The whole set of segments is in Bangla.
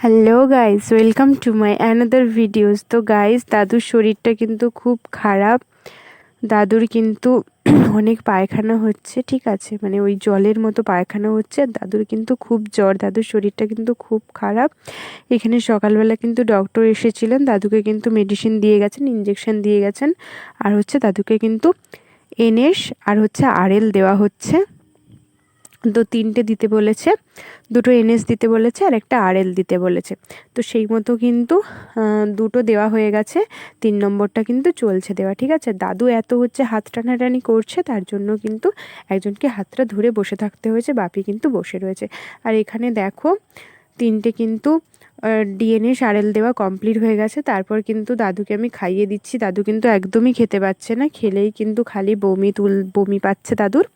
Hello guys welcome to my another videos তো গাইস দাদুর শরীরটা কিন্তু খুব খারাপ। দাদুর কিন্তু অনেক পায়খানা হচ্ছে, ঠিক আছে? মানে ওই জলের মতো পায়খানা হচ্ছে দাদুর কিন্তু খুব জ্বর। দাদুর শরীরটা কিন্তু খুব খারাপ। এখানে সকালবেলা কিন্তু ডক্টর এসেছিলেন। দাদুকে কিন্তু মেডিসিন দিয়ে গেছেন ইঞ্জেকশন দিয়ে গেছেন। আর হচ্ছে দাদুকে কিন্তু এনএস আর হচ্ছে আরএল দেওয়া হচ্ছে। তো তিনটে দিতে বলেছে, দুটো এনএস দিতে বলেছে আর একটা আরএল দিতে বলেছে। তো সেই মতো কিন্তু দুটো দেওয়া হয়ে গেছে, তিন নম্বরটা কিন্তু চলছে দেওয়া, ঠিক আছে? দাদু এত হচ্ছে হাত টানাটানি করছে, তার জন্য কিন্তু একজনকে হাতটা ধরে বসে থাকতে হয়েছে, বাপি কিন্তু বসে রয়েছে। আর এখানে দেখো, তিনটে কিন্তু ডিএনএ সারেল দেওয়া কমপ্লিট হয়ে গেছে, তারপর কিন্তু দাদুকে আমি খাইয়ে দিচ্ছি। দাদু কিন্তু একদমই খেতে পাচ্ছে না, খেলেই কিন্তু খালি বমি তুল, বমি পাচ্ছে দাদুর।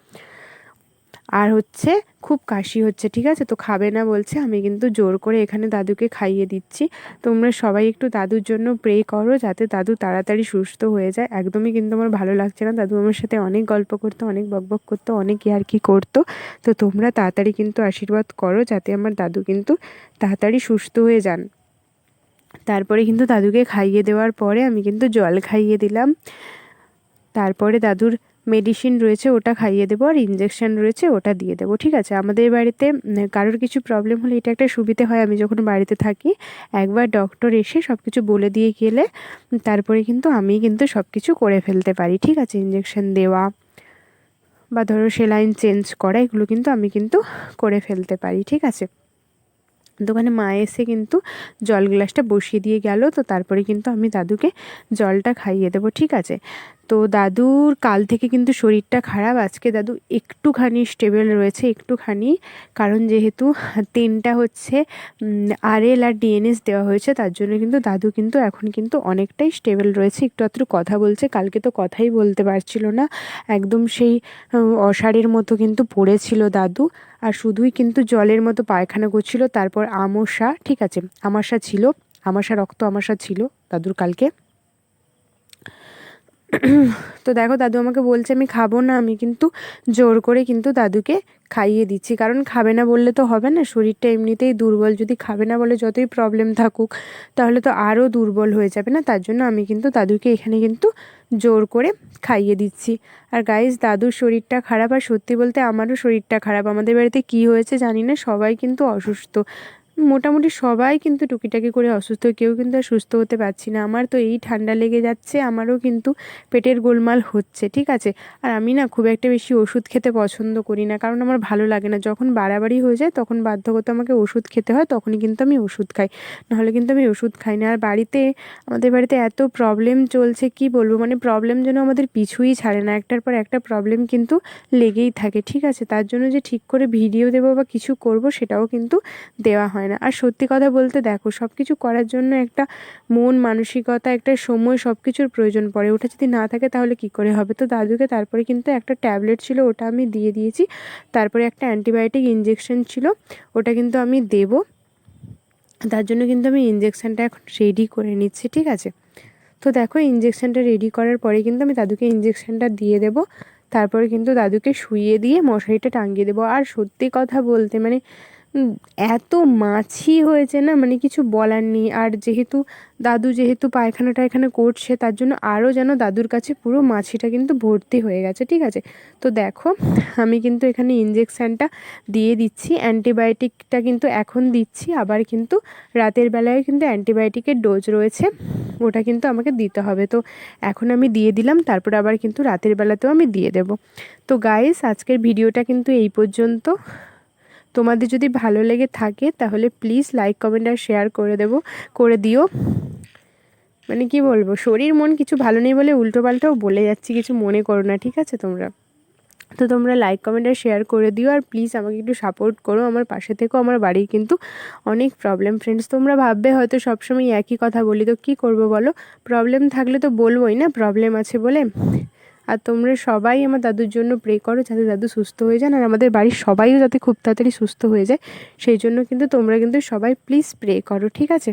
আর হচ্ছে খুব কাশি হচ্ছে, ঠিক আছে? তো খাবে না বলছে, আমি কিন্তু জোর করে এখানে দাদুকে খাইয়ে দিচ্ছি। তোমরা সবাই একটু দাদুর জন্য প্রে করো যাতে দাদু তাড়াতাড়ি সুস্থ হয়ে যায়। একদমই কিন্তু আমার ভালো লাগছে না। দাদু আমার সাথে অনেক গল্প করতো, অনেক বকবক করতো, অনেক ইয়ার্কি করতো। তো তোমরা তাড়াতাড়ি কিন্তু আশীর্বাদ করো যাতে আমার দাদু কিন্তু তাড়াতাড়ি সুস্থ হয়ে যান। তারপরে কিন্তু দাদুকে খাইয়ে দেওয়ার পরে আমি কিন্তু জল খাইয়ে দিলাম। তারপরে দাদুর মেডিসিন রয়েছে, ওটা খাইয়ে দেবো আর ইঞ্জেকশন রয়েছে, ওটা দিয়ে দেবো, ঠিক আছে? আমাদের বাড়িতে কারোর কিছু প্রবলেম হলে এটা একটা সুবিধে হয়, আমি যখন বাড়িতে থাকি, একবার ডক্টর এসে সব কিছু বলে দিয়ে গেলে, তারপরে কিন্তু আমি কিন্তু সব কিছু করে ফেলতে পারি, ঠিক আছে? ইঞ্জেকশন দেওয়া বা ধরো সেলাইন চেঞ্জ করা, এগুলো কিন্তু আমি কিন্তু করে ফেলতে পারি, ঠিক আছে? দোকানে মা এসে কিন্তু জল গ্লাসটা বসিয়ে দিয়ে গেল, তো তারপরে কিন্তু আমি দাদুকে জলটা খাইয়ে দেবো, ঠিক আছে? তো দাদুর কাল থেকে কিন্তু শরীরটা খারাপ। আজকে দাদু একটুখানি স্টেবল রয়েছে, একটুখানি। কারণ যেহেতু তিনটা হচ্ছে আরএল আর ডিএনএস দেওয়া হয়েছে, তার জন্য কিন্তু দাদু কিন্তু এখন কিন্তু অনেকটাই স্টেবল রয়েছে। একটু আত্র কথা বলছে, কালকে তো কথাই বলতে পারছিল না। একদম সেই অসারের মতো কিন্তু পড়েছিল দাদু। আর শুধুই কিন্তু জলের মতো পায়খানা করছিল, তারপর আমশা, ঠিক আছে, আমাশা ছিল, আমাশা রক্ত আমাশা ছিল দাদুর কালকে। তো দেখো দাদু আমাকে বলছে, আমি খাব না, আমি কিন্তু জোর করে কিন্তু দাদুকে খাইয়ে দিচ্ছি। কারণ খাবে না বললে তো হবে না, শরীরটা এমনিতেই দুর্বল। যদি খাবে না বলে যতই প্রবলেম থাকুক, তাহলে তো আরও দুর্বল হয়ে যাবে না? তার জন্য আমি কিন্তু দাদুকে এখানে কিন্তু জোর করে খাইয়ে দিচ্ছি। আর গাইজ দাদুর শরীরটা খারাপ। আর সত্যি বলতে আমারও শরীরটা খারাপ। আমাদের বাড়িতে কি হয়েছে জানি না, সবাই কিন্তু অসুস্থ। মোটামুটি সবাই কিন্তু টুকিটাকি করে অসুস্থ, কেউ কিন্তু আর সুস্থ হতে পারছি না। আমার তো এই ঠান্ডা লেগে যাচ্ছে, আমারও কিন্তু পেটের গোলমাল হচ্ছে, ঠিক আছে? আর আমি না খুব একটা বেশি ওষুধ খেতে পছন্দ করি না, কারণ আমার ভালো লাগে না। যখন বাড়াবাড়ি হয়ে যায়, তখন বাধ্যগত আমাকে ওষুধ খেতে হয়, তখনই কিন্তু আমি ওষুধ খাই। নাহলে কিন্তু আমি ওষুধ খাই না। আর বাড়িতে, আমাদের বাড়িতে এত প্রবলেম চলছে, কি বলব? মানে প্রবলেম যেন আমাদের পিছুই ছাড়ে না। একটার পর একটা প্রবলেম কিন্তু লেগেই থাকে, ঠিক আছে? তার জন্য যে ঠিক করে ভিডিও দেবো বা কিছু করব, সেটাও কিন্তু দেওয়া হয় হয় না। আর সত্যি কথা বলতে দেখো সব কিছু করার জন্য একটা মন, মানসিকতা, একটা সময় সব কিছুর প্রয়োজন পড়ে। ওটা যদি না থাকে তাহলে কি করে হবে? তো দাদুকে তারপরে কিন্তু একটা ট্যাবলেট ছিল, ওটা আমি দিয়ে দিয়েছি। তারপরে একটা অ্যান্টিবায়োটিক ইঞ্জেকশন ছিল, ওটা কিন্তু আমি দেব। তার জন্য কিন্তু আমি ইঞ্জেকশানটা এখন রেডি করে নিচ্ছি, ঠিক আছে? তো দেখো ইঞ্জেকশানটা রেডি করার পরে কিন্তু আমি দাদুকে ইঞ্জেকশানটা দিয়ে দেবো। তারপরে কিন্তু দাদুকে শুইয়ে দিয়ে মশারিটা টাঙিয়ে দেবো। আর সত্যি কথা বলতে মানে এত মাছি হয়েছে না? মানে কিছু বলার নেই। আর যেহেতু দাদু যেহেতু পায়খানা টায়খানা করছে, তার জন্য আরও যেন দাদুর কাছে পুরো মাছিটা কিন্তু ভর্তি হয়ে গেছে, ঠিক আছে? তো দেখো, আমি কিন্তু এখানে ইঞ্জেকশানটা দিয়ে দিচ্ছি। অ্যান্টিবায়োটিকটা কিন্তু এখন দিচ্ছি, আবার কিন্তু রাতের বেলায় কিন্তু অ্যান্টিবায়োটিকের ডোজ রয়েছে। ওটা কিন্তু আমাকে দিতে হবে। তো এখন আমি দিয়ে দিলাম, তারপর আবার কিন্তু রাতের বেলাতেও আমি দিয়ে দেব। তো গাইস আজকের ভিডিওটা কিন্তু এই পর্যন্ত। তোমাদের যদি ভালো লেগে থাকে, তাহলে প্লিজ লাইক কমেন্ট আর শেয়ার করে দেবো, করে দিও। মানে কি বলব, শরীর মন কিছু ভালো নেই বলে উল্টো পাল্টাও বলে যাচ্ছি, কিছু মনে করো না, ঠিক আছে তোমরা? তো তোমরা লাইক কমেন্ট আর শেয়ার করে দিও, আর প্লিজ আমাকে একটু সাপোর্ট করো, আমার পাশে থেকেও আমার বাড়ির কিন্তু অনেক প্রবলেম ফ্রেন্ডস তোমরা ভাববে হয়তো সবসময় একই কথা বলি, তো কী করব বলো? প্রবলেম থাকলে তো বলবোই না প্রবলেম আছে বলে। আর তোমরা সবাই আমার দাদুর জন্য প্রে করো যাতে দাদু সুস্থ হয়ে যান আর আমাদের বাড়ির সবাইও যাতে খুব তাড়াতাড়ি সুস্থ হয়ে যায়। সেই জন্য কিন্তু তোমরা কিন্তু সবাই প্লিজ প্রে করো, ঠিক আছে?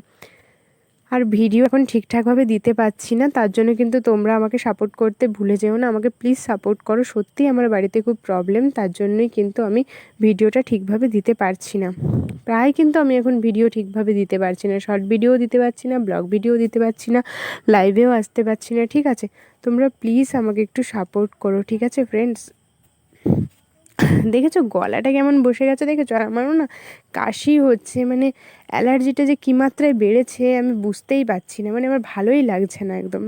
আর ভিডিও এখন ঠিকঠাকভাবে দিতে পারছি না, তার জন্য কিন্তু তোমরা আমাকে সাপোর্ট করতে ভুলে যেও না। আমাকে প্লিজ সাপোর্ট করো, সত্যিই আমার বাড়িতে খুব প্রবলেম তার জন্যই কিন্তু আমি ভিডিওটা ঠিকভাবে দিতে পারছি না। প্রায় কিন্তু আমি এখন ভিডিও ঠিকভাবে দিতে পারছি না শর্ট ভিডিও দিতে পারছি না ব্লগ ভিডিও দিতে পারছি না লাইভেও আসতে পারছি না, ঠিক আছে? তোমরা প্লিজ আমাকে একটু সাপোর্ট করো, ঠিক আছে ফ্রেন্ডস দেখেছ? গলাটা কেমন বসে গেছে দেখেছ? আর আমারও না কাশি হচ্ছে মানে অ্যালার্জিটা যে কী মাত্রায় বেড়েছে আমি বুঝতেই পারছি না মানে আমার ভালোই লাগছে না একদম।